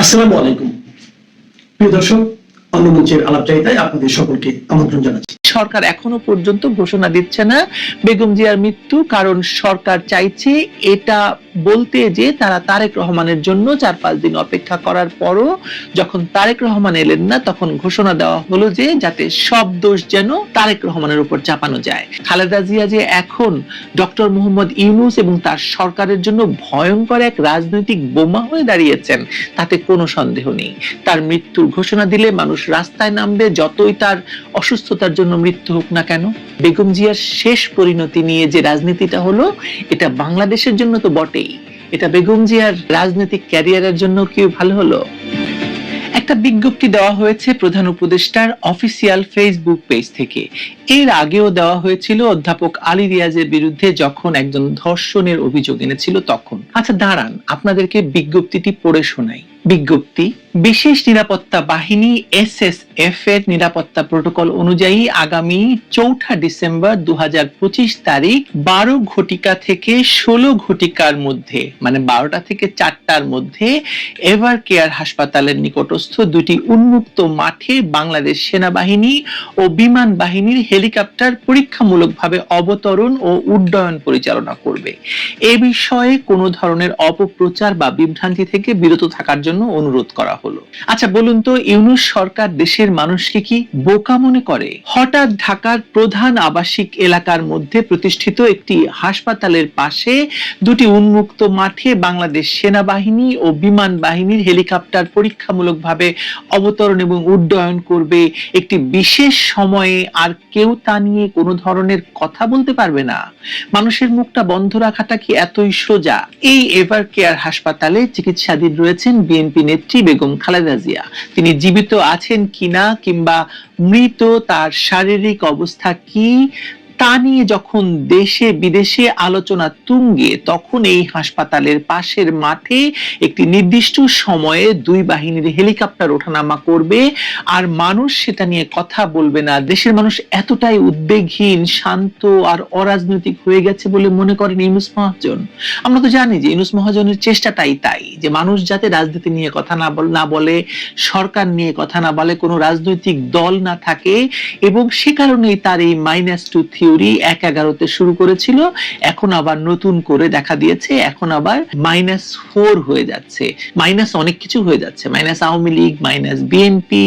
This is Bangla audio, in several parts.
আসসালামু আলাইকুম। প্রিয় দর্শক অন্য মঞ্চের আলাপচারিতায় আপনাদের সকলকে আমন্ত্রণ জানাচ্ছি। সরকার এখনও পর্যন্ত ঘোষণা দিচ্ছে না। বেগম জিয়ার মৃত্যু, কারণ সরকার চাইছে এটা বলতে যে তারা তারেক রহমানের জন্য চার পাঁচ দিন অপেক্ষা করার পরও যখন তারেক রহমান এলেন না, তখন ঘোষণা দেওয়া হলো যে যাতে সব দোষ যেন তারেক রহমানের উপর চাপানো যায়। খালেদা জিয়া যে এখন ডক্টর মোহাম্মদ ইউনুস এবং তার সরকারের জন্য ভয়ঙ্কর এক রাজনৈতিক বোমা হয়ে দাঁড়িয়েছেন, তাতে কোনো সন্দেহ নেই। তার মৃত্যুর ঘোষণা দিলে মানুষ রাস্তায় নামবে, যতই তার অসুস্থতার জন্য মৃত্যু হোক না কেন, বেগম জিয়ার শেষ পরিণতি নিয়ে যে রাজনীতিটা হলো, এটা বাংলাদেশের জন্য তো বটেই। এটা বেগম জিয়ার রাজনৈতিক ক্যারিয়ারের জন্য কি ভালো হলো? একটা বিজ্ঞপ্তি দেওয়া হয়েছে প্রধান উপদেষ্টার অফিসিয়াল ফেসবুক পেজ থেকে। এর আগেও দেওয়া হয়েছিল অধ্যাপক আলী রিয়াজের বিরুদ্ধে যখন একজন ধর্ষণের অভিযোগ এনেছিল তখন। আচ্ছা দাঁড়ান, আপনাদেরকে বিজ্ঞপ্তিটি পড়ে শোনাই। বিজ্ঞপ্তি, বিশেষ নিরাপত্তা বাহিনী এসএসএফ এর নিরাপত্তা প্রোটোকল অনুযায়ী আগামী চৌঠা ডিসেম্বর দু হাজার পঁচিশ তারিখ বারো ঘটিকা থেকে ষোলো ঘটিকার মধ্যে মানে বারোটা থেকে চারটার মধ্যে এভার কেয়ার হাসপাতালের নিকটস্থ দুটি উন্মুক্ত মাঠে বাংলাদেশ সেনাবাহিনী ও বিমান বাহিনীর হেলিকপ্টার পরীক্ষামূলকভাবে অবতরণ ও উড্ডয়ন পরিচালনা করবে। এ বিষয়ে কোনো ধরনের অপপ্রচার বা বিভ্রান্তি থেকে বিরত থাকার জন্য অনুরোধ করা হলো। আচ্ছা বলুন তো, ইউনুস সরকার দেশের মানুষকে কি বোকা মনে করে? হঠাৎ ঢাকার প্রধান আবাসিক এলাকার মধ্যে প্রতিষ্ঠিত একটি হাসপাতালের পাশে দুটি উন্মুক্ত মাঠে বাংলাদেশ সেনাবাহিনী ও বিমান বাহিনীর হেলিকপ্টার পরীক্ষামূলকভাবে অবতরণ এবং উড্ডয়ন করবে। একটি বিশেষ সময়ে আর কেউ তা নিয়ে কোনো ধরনের কথা বলতে পারবে না। মানুষের মুখটা বন্ধ রাখাটা কি এতই সোজা? এই এভার কেয়ার হাসপাতালে চিকিৎসাধীন রয়েছেন বিএনপি নেত্রী বেগম খালেদা জিয়া। তিনি জীবিত আছেন কিনা কিংবা মৃত তার শারীরিক অবস্থা কি তা নিয়ে যখন দেশে বিদেশে আলোচনা তুঙ্গে, তখন এই হাসপাতালের পাশের মাঠে একটি নির্দিষ্ট সময়ে দুই বাহিনীর হেলিকপ্টার ওঠানামা করবে। আর মানুষ সেটা নিয়ে কথা বলবে না। দেশের মানুষ এতটাই উদ্বেগহীন, শান্ত আর অরাজনৈতিক হয়ে গেছে বলে মনে করেন ইউনুস মহাজন। আমরা তো জানি যে ইউনুস মহাজনের চেষ্টাটাই তাই, যে মানুষ যাতে রাজনীতি নিয়ে কথা না বল না বলে, সরকার নিয়ে কথা না বলে, কোনো রাজনৈতিক দল না থাকে, এবং সে কারণেই তার এই মাইনাস টু থিওরি এক এগারোতে শুরু করেছিল, এখন আবার নতুন করে দেখা দিয়েছে, এখন আবার মাইনাস ফোর হয়ে যাচ্ছে মাইনাস অনেক কিছু হয়ে যাচ্ছে minus Awami League minus BNP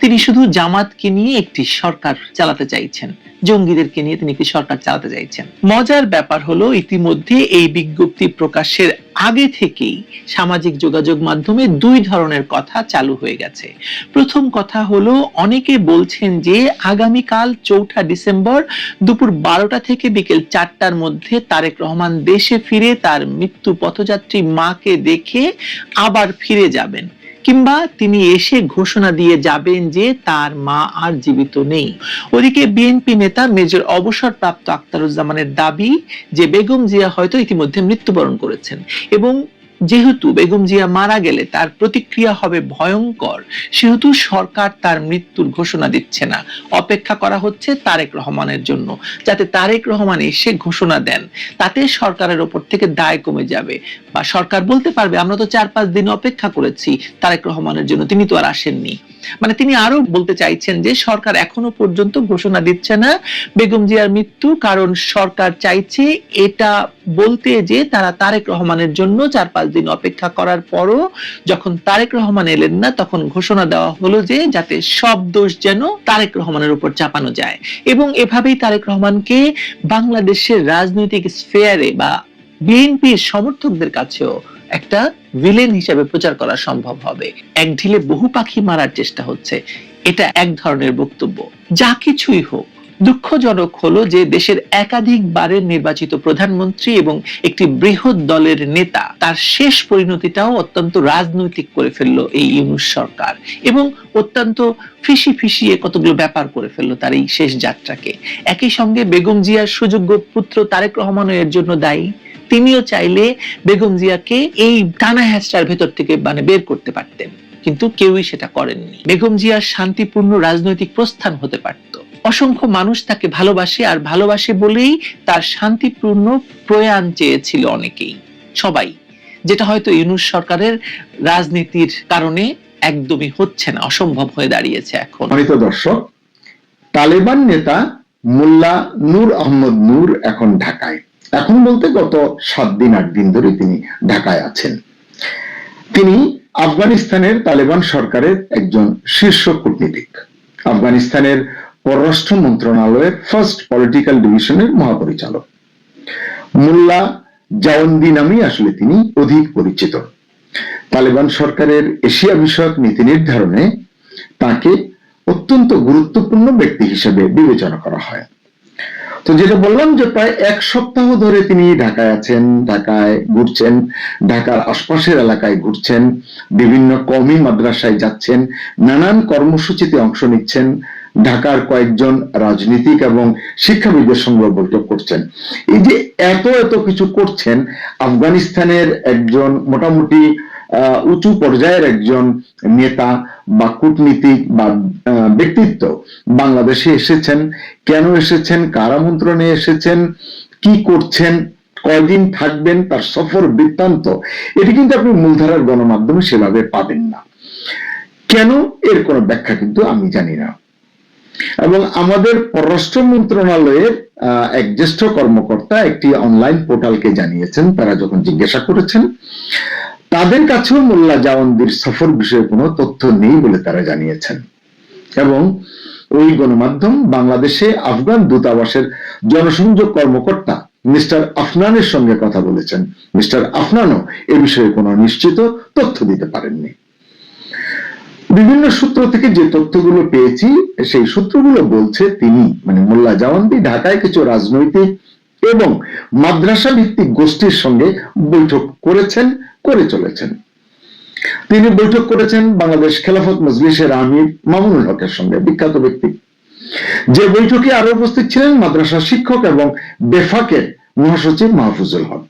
তিনি শুধু জামাতকে নিয়ে একটি সরকার চালাতে চাইছেন। জঙ্গিদেরকে নিয়ে তিনি একটি সরকার চালাতে চাইছেন। মজার ব্যাপার হলো, ইতিমধ্যে এই বিজ্ঞপ্তি প্রকাশের আগে থেকেই সামাজিক যোগাযোগ মাধ্যমে দুই ধরনের কথা চালু হয়ে গেছে। প্রথম কথা হলো, অনেকে বলছেন যে আগামীকাল চৌঠা ডিসেম্বর দুপুর বারোটা থেকে বিকেল চারটার মধ্যে তারেক রহমান দেশে ফিরে তার মৃত্যু পথযাত্রী মাকে দেখে আবার ফিরে যাবেন। কিংবা তিনি এসে ঘোষণা দিয়ে যাবেন যে তার মা আর জীবিত নেই। ওদিকে বিএনপি নেতা মেজর অবসরপ্রাপ্ত আক্তারুজ্জামানের দাবি যে বেগম জিয়া হয়তো ইতিমধ্যে মৃত্যুবরণ করেছেন এবং যেহেতু বেগম জিয়া মারা গেলে তার প্রতিক্রিয়া হবে ভয়ঙ্কর, সেহেতু সরকার তার মৃত্যুর ঘোষণা দিচ্ছে না। অপেক্ষা করা হচ্ছে তারেক রহমানের জন্য, যাতে তারেক রহমান এসে ঘোষণা দেন। তাতে সরকারের ওপর থেকে দায় কমে যাবে। বা সরকার বলতে পারবে, আমরা তো চার পাঁচ দিন অপেক্ষা করেছি তারেক রহমানের জন্য, তিনি তো আর আসেননি। মানে তিনি আরও বলতে চাইছেন যে, সরকার এখনও পর্যন্ত ঘোষণা দিচ্ছে না বেগম জিয়ার মৃত্যু, কারণ সরকার চাইছে এটা বলতে যে, তারা তারেক রহমানের জন্য চার পাঁচ দিন অপেক্ষা করার পরও যখন তারেক রহমান এলেন না, তখন ঘোষণা দেওয়া হলো যে যাতে সব দোষ যেন তারেক রহমানের উপর চাপানো যায়। এবং এভাবেই তারেক রহমানকে বাংলাদেশের রাজনৈতিক স্ফেয়ারে বা বিএনপির সমর্থকদের কাছেও একটা ভিলেন হিসেবে প্রচার করা সম্ভব হবে। এক ঢিলে বহু পাখি মারার চেষ্টা হচ্ছে। এটা এক ধরনের বক্তব্য। যা কিছুই হোক দুঃখজনক হলো যে দেশের একাধিক বারের নির্বাচিত প্রধানমন্ত্রী এবং একটি বৃহৎ দলের নেতা, তার শেষ পরিণতিটাও অত্যন্ত রাজনৈতিক করে ফেলল এই ইউনুস সরকার এবং অত্যন্ত ফিসি ফিসিয়ে কতগুলো ব্যাপার করে ফেলল তার এই শেষ যাত্রাকে। একই সঙ্গে বেগম জিয়ার সুযোগ্য পুত্র তারেক রহমানও এর জন্য দায়ী, তিনিও চাইলে বেগম জিয়াকে এই টানা হ্যাচটার ভেতর থেকে মানে বের করতে পারতেন, কিন্তু কেউই সেটা করেননি। বেগম জিয়ার শান্তিপূর্ণ রাজনৈতিক প্রস্থান হতে পারত। অসংখ্য মানুষ তাকে ভালোবাসে আর ভালোবাসে বলেই তার শান্তিপূর্ণ প্রয়াণ চেয়েছিল অনেকেই। সবাই। যেটা হয়তো ইউনুস সরকারের রাজনীতির কারণে একদমই হচ্ছে না, অসম্ভব হয়ে দাঁড়িয়েছে এখন। সম্মানিত দর্শক, তালেবান নেতা মোল্লা নূর আহমদ নূর এখন ঢাকায়। এখন বলতে গত সাত দিন, আট দিন ধরে তিনি ঢাকায় আছেন। তিনি আফগানিস্তানের তালেবান সরকারের একজন শীর্ষ কূটনীতিক। আফগানিস্তানের পররাষ্ট্র মন্ত্রণালয়ের ফার্স্ট পলিটিক্যাল ডিভিশনের মহাপরিচালক। মোল্লা জাওয়ান্দি নামেই আসলে তিনি অধিক পরিচিত। তালেবান সরকারের এশিয়া বিষয়ক নীতি নির্ধারণে তাকে অত্যন্ত গুরুত্বপূর্ণ ব্যক্তি হিসেবে বিবেচনা করা হয়। তো যেটা বললাম যে প্রায় এক সপ্তাহ ধরে তিনি ঢাকায় আছেন, ঢাকায় ঘুরছেন, ঢাকার আশপাশের এলাকায় ঘুরছেন, বিভিন্ন কমি মাদ্রাসায় যাচ্ছেন, নানান কর্মসূচিতে অংশ নিচ্ছেন ঢাকার কয়েকজন রাজনীতিক এবং শিক্ষাবিদদের সঙ্গে বৈঠক করছেন। এই যে এত এত কিছু করছেন, আফগানিস্তানের একজন মোটামুটি উঁচু পর্যায়ের একজন নেতা বা কূটনীতিক বা ব্যক্তিত্ব বাংলাদেশে এসেছেন। কেন এসেছেন? কার আমন্ত্রণে এসেছেন? কি করছেন? কয়দিন থাকবেন? তার সফর বৃত্তান্ত? এটি কিন্তু আপনি মূলধারার গণমাধ্যমে সেভাবে পাবেন না। কেন এর কোনো ব্যাখ্যা কিন্তু আমি জানি না। এবং আমাদের পররাষ্ট্র মন্ত্রণালয়ের এক জ্যেষ্ঠ কর্মকর্তা একটি অনলাইন পোর্টালকে জানিয়েছেন, তারা যখন জিজ্ঞাসা করেছেন, তাদের কাছেও মোল্লা জাওয়ান্দির সফর বিষয়ে কোনো তথ্য নেই বলে তারা জানিয়েছেন। এবং ওই গণমাধ্যম বাংলাদেশে আফগান দূতাবাসের জনসংযোগ কর্মকর্তা মিস্টার আফনানের সঙ্গে কথা বলেছেন। মিস্টার আফনানও এ বিষয়ে কোনো নিশ্চিত তথ্য দিতে পারেননি। বিভিন্ন সূত্র থেকে যে তথ্যগুলো পেয়েছি, সেই সূত্রগুলো বলছে তিনি মানে মোল্লা জাওয়ান্দি, ঢাকায় কিছু রাজনৈতিক এবং মাদ্রাসা ভিত্তিক গোষ্ঠীর সঙ্গে বৈঠক করেছেন, করে চলেছেন। তিনি বৈঠক করেছেন বাংলাদেশ খেলাফত মজলিসের আমির মামুনুল হকের সঙ্গে, বিখ্যাত ব্যক্তি। যে বৈঠকে আরও উপস্থিত ছিলেন মাদ্রাসা শিক্ষক এবং বেফাকের মহাসচিব মাহফুজুল হক।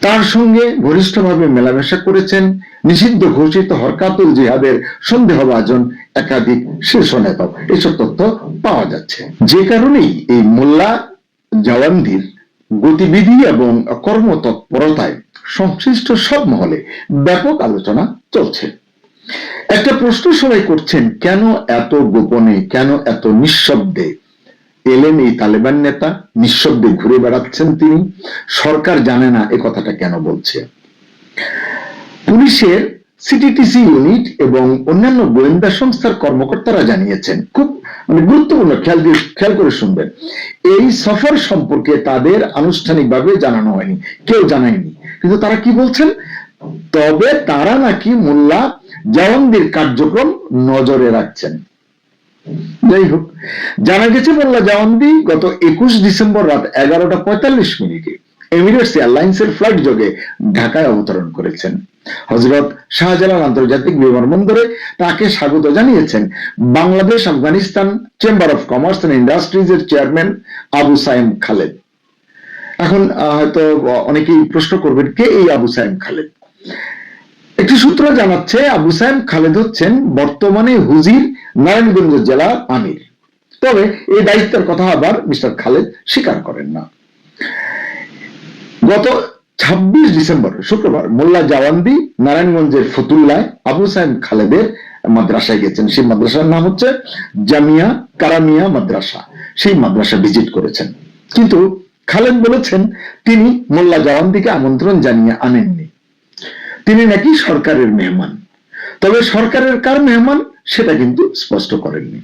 তার সঙ্গে ঘনিষ্ঠভাবে মেলামেশা করেছেন নিষিদ্ধ ঘোষিত হরকাতুল জিহাদের সন্দেহভাজন একাধিক শীর্ষ নেতা। এসব তথ্য পাওয়া যাচ্ছে। যে কারণেই এই মোল্লা, জওয়ান্দির গতিবিধি এবং কর্মতৎপরতায় সংশ্লিষ্ট সব মহলে ব্যাপক আলোচনা চলছে। একটা প্রশ্ন সবাই করছেন, কেন এত গোপনে, কেন এত নিঃশব্দে? এলেন এই তালেবান নেতা, নিঃশব্দে ঘুরে বেড়াচ্ছেন তিনি। সরকার জানে না এ কথাটা কেন বলছে। পুলিশের সিটিটিসি ইউনিট এবং অন্যান্য গোয়েন্দা সংস্থার কর্মকর্তারা জানিয়েছেন, খুব মানে গুরুত্বপূর্ণ, খেয়াল দিয়ে, খেয়াল করে শুনবেন। এই সফর সম্পর্কে তাদের আনুষ্ঠানিকভাবে জানানো হয়নি, কেউ জানায়নি। কিন্তু তারা কি বলছেন? তবে তারা নাকি মোল্লা জাওয়ানদের কার্যক্রম নজরে রাখছেন। যাই হোক, জানা গেছে মোল্লা জাওয়ান্দি গত একুশ ডিসেম্বর রাত এগারোটা পঁয়তাল্লিশ মিনিটে এমিরেটস এয়ারলাইন্সের ফ্লাইট যোগে ঢাকায় অবতরণ করেছেন। হজরত শাহজালাল আন্তর্জাতিক বিমানবন্দরে তাকে স্বাগত জানিয়েছেন Bangladesh, Afghanistan chamber of commerce and industries এর চেয়ারম্যান আবু সাইম খালেদ। এখন হয়তো অনেকেই প্রশ্ন করবেন, কে এই আবু সাইম খালেদ? একটি সূত্র জানাচ্ছে, আবু সাইম খালেদ হচ্ছেন বর্তমানে হুজির নারায়ণগঞ্জ জেলার আমির। তবে এই দায়িত্বের কথা আবার মিস্টার খালেদ স্বীকার করেন না। গত ছাব্বিশ ডিসেম্বর, শুক্রবার মোল্লা জাওয়ান্দি নারায়ণগঞ্জের ফতুল্লায় আবু সাইম খালেদের মাদ্রাসায় গেছেন। সেই মাদ্রাসার নাম হচ্ছে জামিয়া কারামিয়া মাদ্রাসা। সেই মাদ্রাসা ভিজিট করেছেন। কিন্তু খালেদ বলেছেন, তিনি মোল্লা জাওয়ান্দিকে আমন্ত্রণ জানিয়ে আনেননি। তিনি নাকি সরকারের মেহমান। তবে সরকারের কার মেহমান সেটা কিন্তু স্পষ্ট করেননি।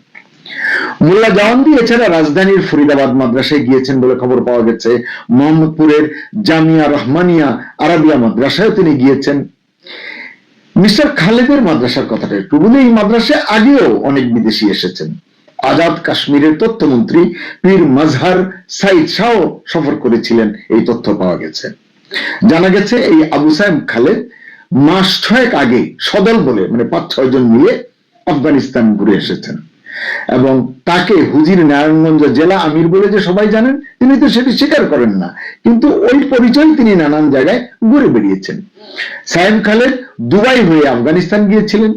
মোল্লা জাওয়ান্দি এছাড়া রাজধানীর ফরিদাবাদ মাদ্রাসায় গিয়েছেন বলে খবর পাওয়া গেছে। মোহাম্মদপুরের জামিয়া রহমানিয়া আরাবিয়া মাদ্রাসায় তিনি গিয়েছেন। মিস্টার খালেদের মাদ্রাসার কথাটা একটু বলি, এই মাদ্রাসায় আগেও অনেক বিদেশি এসেছেন। আজাদ কাশ্মীরের তথ্যমন্ত্রী পীর মাজহার সাইদ শাহ সফর করেছিলেন, এই তথ্য পাওয়া গেছে। জানা গেছে, এই আবু সাহেব খালেদ মাস ছয়েক আগে সদল বলে মানে পাঁচ ছয় জন মিলে আফগানিস্তান ঘুরে এসেছেন। এবং তাকে হুজির নারায়ণগঞ্জ জেলা আমির বলে যে সবাই জানেন, তিনি তো সেটি স্বীকার করেন না। কিন্তু ওই পরিচয় তিনি নানান জায়গায় ঘুরে বেরিয়েছেন সায়েম খালেদ দুবাই হয়ে আফগানিস্তান গিয়েছিলেন।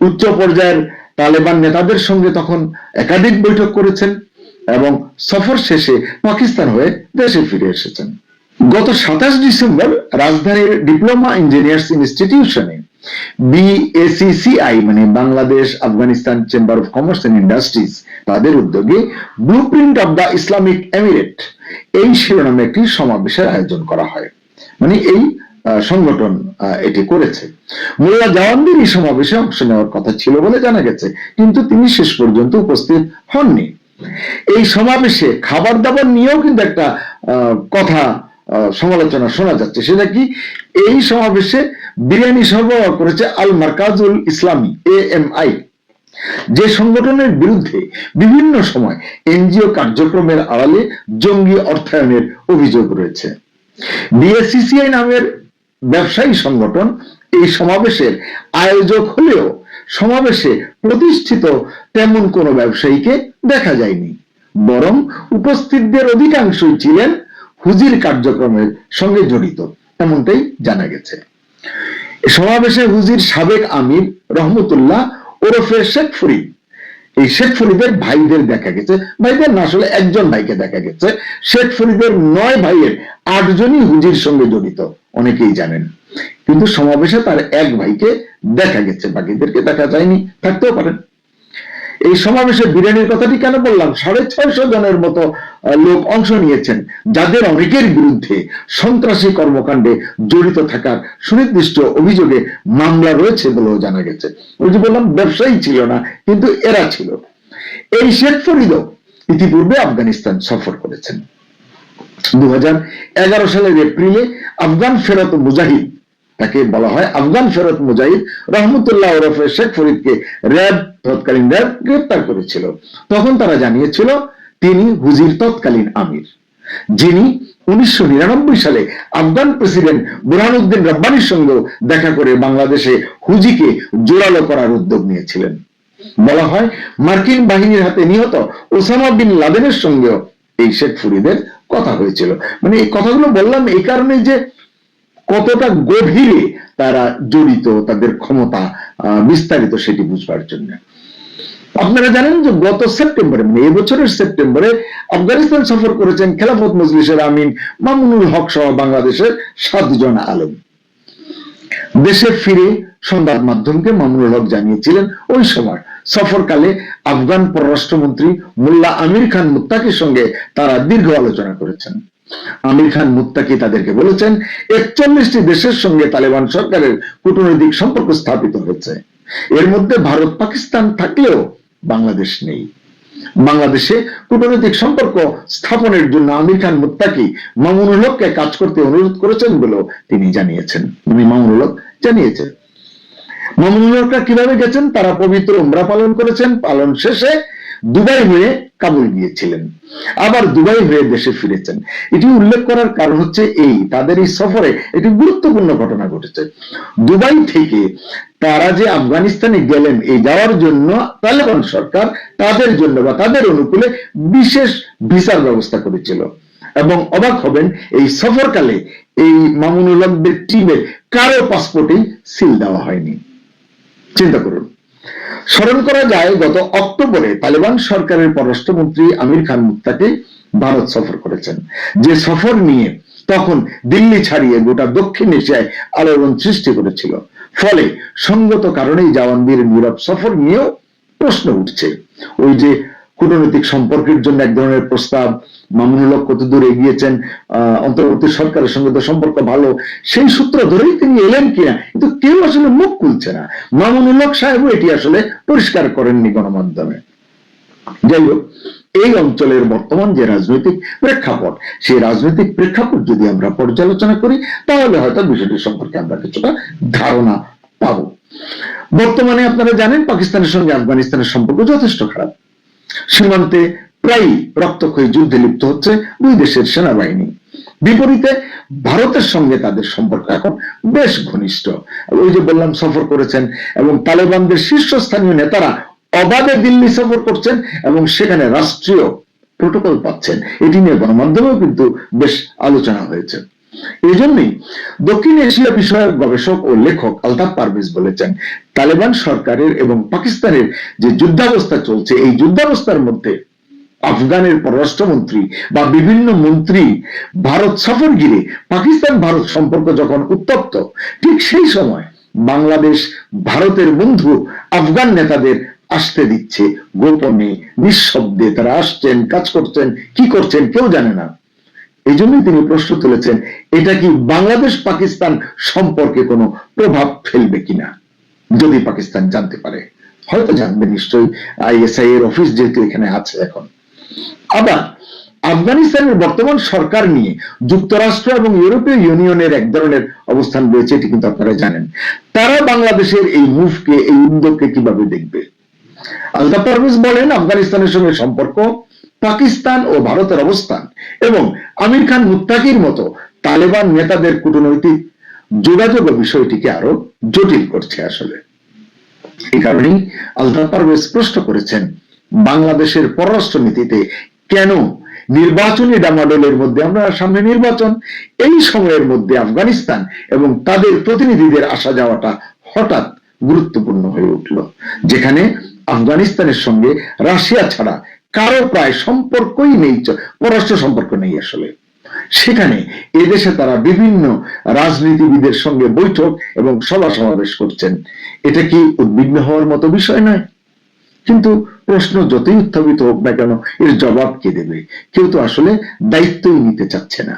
উচ্চ পর্যায়ের তালেবান নেতাদের সঙ্গে তখন একাধিক বৈঠক করেছেন এবং সফর শেষে পাকিস্তান হয়ে দেশে ফিরে এসেছেন। গত সাতাশ ডিসেম্বর রাজধানীর ডিপ্লোমা ইঞ্জিনিয়ার্স ইনস্টিটিউশনে বিএসিসিআই মানে Bangladesh Afghanistan chamber of commerce and industries তাদের উদ্যোগে blueprint of the Islamic Emirate এই শিরোনামে একটি সমাবেশের আয়োজন করা হয়। মানে এই সংগঠন এটি করেছে। মোল্লা জাওয়ানদের এই সমাবেশে অংশ নেওয়ার কথা ছিল বলে জানা গেছে, কিন্তু তিনি শেষ পর্যন্ত উপস্থিত হননি। এই সমাবেশে খাবার দাবার নিয়েও কিন্তু একটা কথা সমালোচনা শোনা যাচ্ছে। সেটা কি? এই সমাবেশে বিরিয়ানি সরবরাহ করেছে আল মার্কাজুল ইসলামী এ এম আই যে সংগঠনের বিরুদ্ধে বিভিন্ন সময় এনজিও কার্যক্রমের আড়ালে জঙ্গি অর্থায়নের অভিযোগ রয়েছে। বিএসসিসিআই নামের ব্যবসায়ী সংগঠন এই সমাবেশের আয়োজক হলেও সমাবেশে প্রতিষ্ঠিত তেমন কোনো ব্যবসায়ীকে দেখা যায়নি, বরং উপস্থিতদের অধিকাংশই ছিলেন হুজির কার্যক্রমের সঙ্গে জড়িত, এমনটাই জানা গেছে। সমাবেশে হুজির সাবেক আমির রহমতুল্লাহ ওরফে শেখ ফরিদ। এই শেখ ফরিদের ভাইদের দেখা গেছে। ভাইদের না আসলে একজন ভাইকে দেখা গেছে। শেখ ফরিদের নয় ভাইয়ের আটজনই হুজির সঙ্গে জড়িত, অনেকেই জানেন। কিন্তু সমাবেশে তার এক ভাইকে দেখা গেছে। বাকিদেরকে দেখা যায়নি, থাকতেও পারেন। এই সমাবেশে বিরিয়ানির কথাটি কেন বললাম? সাড়ে ছয়শো জনের মতো লোক অংশ নিয়েছেন, যাদের অনেকের বিরুদ্ধে সন্ত্রাসী কর্মকাণ্ডে জড়িত থাকার সুনির্দিষ্ট অভিযোগে মামলা রয়েছে বলেও জানা গেছে। ওই যে বললাম, ব্যবসায়ী ছিল না, কিন্তু এরা ছিল। এই শেখ ফরিদও ইতিপূর্বে আফগানিস্তান সফর করেছেন। দু হাজার এগারো সালের এপ্রিলে আফগান ফেরত মুজাহিদ তাকে বলা হয় আফগান ফেরত মুজাহিদ রহমতুল্লাহ ওরফে শেখ ফরিদকে র্যাব তৎকালীন র্যাব গ্রেপ্তার করেছিল। তখন তারা জানিয়েছিল, তিনি হুজির তৎকালীন আমির, যিনি উনিশশো সালে আফগান প্রেসিডেন্ট বুরহানুদ্দিন রব্বানির সঙ্গেও দেখা করে বাংলাদেশে হুজিকে জোরালো করার উদ্যোগ নিয়েছিলেন। বলা হয়, মার্কিন বাহিনীর হাতে নিহত ওসামা বিন লাদেনের সঙ্গেও এই শেখ ফরিদের কথা হয়েছিল। মানে এই কথাগুলো বললাম এই কারণে যে কতটা গভীরে তারা জড়িত, তাদের ক্ষমতা বিস্তারিত সেটি বুঝবার জন্য। আপনারা জানেন যে গত সেপ্টেম্বরে মানে এবছরের সেপ্টেম্বরে আফগানিস্তান সফর করেছেন খেলাফত মজলিসের আমিন মামুনুল হক সহ বাংলাদেশের সাতজন আলম। দেশে ফিরে সংবাদ মাধ্যমকে মামুনুল হক জানিয়েছিলেন ওই সময়। সফরকালে আফগান পররাষ্ট্রমন্ত্রী মোল্লা আমির খান মুত্তাকির সঙ্গে তারা দীর্ঘ আলোচনা করেছেন। আমির খান মুত্তাকি তাদেরকে বলেছেন, একচল্লিশটি দেশের সঙ্গে তালেবান সরকারের কূটনৈতিক সম্পর্ক স্থাপিত হয়েছে। এর মধ্যে ভারত, পাকিস্তান থাকলেও বাংলাদেশ নেই। বাংলাদেশে কূটনৈতিক সম্পর্ক স্থাপনের জন্য আমির খান মুত্তাকি মামুনুল হককে কাজ করতে অনুরোধ করেছেন বলেও তিনি জানিয়েছেন। উনি মামুনুল হক জানিয়েছেন। মামুনুল কীভাবে গেছেন? তারা পবিত্র উমরা পালন করেছেন। পালন শেষে দুবাই হয়ে কাবুল গিয়েছিলেন। আবার দুবাই হয়ে দেশে ফিরেছেন। এটি উল্লেখ করার কারণ হচ্ছে এই, তাদের এই সফরে একটি গুরুত্বপূর্ণ ঘটনা ঘটেছে। দুবাই থেকে তারা যে আফগানিস্তানে গেলেন, এই যাওয়ার জন্য তালেবান সরকার তাদের জন্য বা তাদের অনুকূলে বিশেষ ভিসার ব্যবস্থা করেছিল। এবং অবাক হবেন, এই সফরকালে এই মামুনুল হকদের টিমের কারও পাসপোর্টেই সিল দেওয়া হয়নি। চিন্তা করুন। স্মরণ করা যায়, গত অক্টোবরে তালেবান সরকারের পররাষ্ট্রমন্ত্রী আমির খান মুক্তাকে ভারত সফর করেছেন। যে সফর নিয়ে তখন দিল্লি ছাড়িয়ে গোটা দক্ষিণ এশিয়ায় আলোড়ন সৃষ্টি করেছিল। ফলে সঙ্গত কারণেই জওয়ানবীর নীরব সফর নিয়েও প্রশ্ন উঠছে। ওই যে কূটনৈতিক সম্পর্কের জন্য এক ধরনের প্রস্তাব। মামুনুল কত দূর এগিয়েছেন? অন্তর্বর্তী সরকারের সঙ্গে তো সম্পর্ক ভালো। সেই সূত্র ধরেই তিনি এলেন কিনা, কিন্তু কেউ আসলে মুখ খুলছে না। মামুনুল হক সাহেবও এটি আসলে পরিষ্কার করেননি গণমাধ্যমে। যাই হোক, এই অঞ্চলের বর্তমান যে রাজনৈতিক প্রেক্ষাপট, সেই রাজনৈতিক প্রেক্ষাপট যদি আমরা পর্যালোচনা করি, তাহলে হয়তো বিষয়টি সম্পর্কে আমরা কিছুটা ধারণা পাবো। বর্তমানে আপনারা জানেন, পাকিস্তানের সঙ্গে আফগানিস্তানের সম্পর্ক যথেষ্ট খারাপ। সীমান্তে প্রায় রক্তক্ষয়ী যুদ্ধে লিপ্ত হচ্ছে দুই দেশের সেনাবাহিনী। বিপরীতে ভারতের সঙ্গে তাদের সম্পর্ক এখন বেশ ঘনিষ্ঠ। ওই যে বললাম, সফর করেছেন এবং তালেবানদের শীর্ষস্থানীয় নেতারা অবাধে দিল্লি সফর করছেন এবং সেখানে রাষ্ট্রীয় প্রোটোকল পাচ্ছেন। এটি নিয়ে গণমাধ্যমেও কিন্তু বেশ আলোচনা হয়েছে। এই জন্যই দক্ষিণ এশিয়া বিষয়ক গবেষক ও লেখক আলতাফ পারভেজ বলেছেন, তালেবান সরকারের এবং পাকিস্তানের যে যুদ্ধাবস্থা চলছে, এই যুদ্ধাবস্থার মধ্যে আফগানের পররাষ্ট্রমন্ত্রী বা বিভিন্ন মন্ত্রী ভারত সফর ঘিরে পাকিস্তান ভারত সম্পর্ক যখন উত্তপ্ত, ঠিক সেই সময় বাংলাদেশ ভারতের বন্ধু আফগান নেতাদের আসতে দিচ্ছে। গোপনে নিঃশব্দে তারা আসছেন, কাজ করছেন, কি করছেন কেউ জানে না। এই জন্যই তিনি প্রশ্ন তুলেছেন, এটা কি বাংলাদেশ পাকিস্তান সম্পর্কে কোনো প্রভাব ফেলবে কিনা? যদি পাকিস্তান জানতে পারে, হয়তো জানবে নিশ্চয়ই, আইএসআই এর অফিস যেহেতু এখানে আছে এখন। আবার আফগানিস্তানের বর্তমান সরকার নিয়ে যুক্তরাষ্ট্র এবং ইউরোপীয় ইউনিয়নের এক ধরনের অবস্থান রয়েছে, এটি কিন্তু আপনারা জানেন। তারা বাংলাদেশের এই মুভকে, এই উদ্যোগকে কীভাবে দেখবে? আলতাফ পারভেজ বলেন, আফগানিস্তানের সঙ্গে সম্পর্ক পাকিস্তান ও ভারতের অবস্থান এবং আমির খান মুত্তাকির মতো তালেবান নেতাদের কূটনৈতিক যোগাযোগ বিষয়টিকে আরও জটিল করছে আসলে। এই কারণেই আলতাফ পারভেজ প্রশ্ন করেছেন, বাংলাদেশের পররাষ্ট্র নীতিতে কেন নির্বাচনী ডামাডোলের মধ্যে আমরা সামনে নির্বাচন, এই সময়ের মধ্যে আফগানিস্তান এবং তাদের প্রতিনিধিদের আসা যাওয়াটা হঠাৎ গুরুত্বপূর্ণ হয়ে উঠল, যেখানে আফগানিস্তানের সঙ্গে রাশিয়া ছাড়া কারও প্রায় সম্পর্কই নেই পররাষ্ট্র সম্পর্ক নেই আসলে। সেখানে এদেশে তারা বিভিন্ন রাজনীতিবিদের সঙ্গে বৈঠক এবং সভা সমাবেশ করছেন। এটা কি উদ্বিগ্ন হওয়ার মতো বিষয় নয়? কিন্তু প্রশ্ন যতই উত্থাপিত হোক না কেন, এর জবাব কে দেবে? কেউ তো আসলে দায়িত্বই নিতে চাচ্ছে না।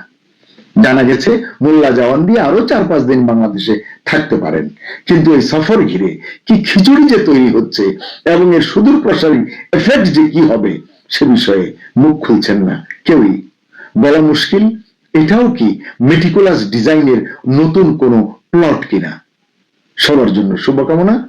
জানা গেছে, মোল্লা জওয়ান দিয়ে আরও চার পাঁচ দিন বাংলাদেশে থাকতে পারেন। কিন্তু এই সফর ঘিরে কি খিচুড়ি যে তৈরি হচ্ছে এবং এর সুদূর প্রসারী এফেক্ট যে কি হবে সে বিষয়ে মুখ খুলছেন না। কেউই। বলা মুশকিল, এটাও কি মেটিকুলাস ডিজাইনের নতুন কোনো প্লট কিনা? সবার জন্য শুভকামনা।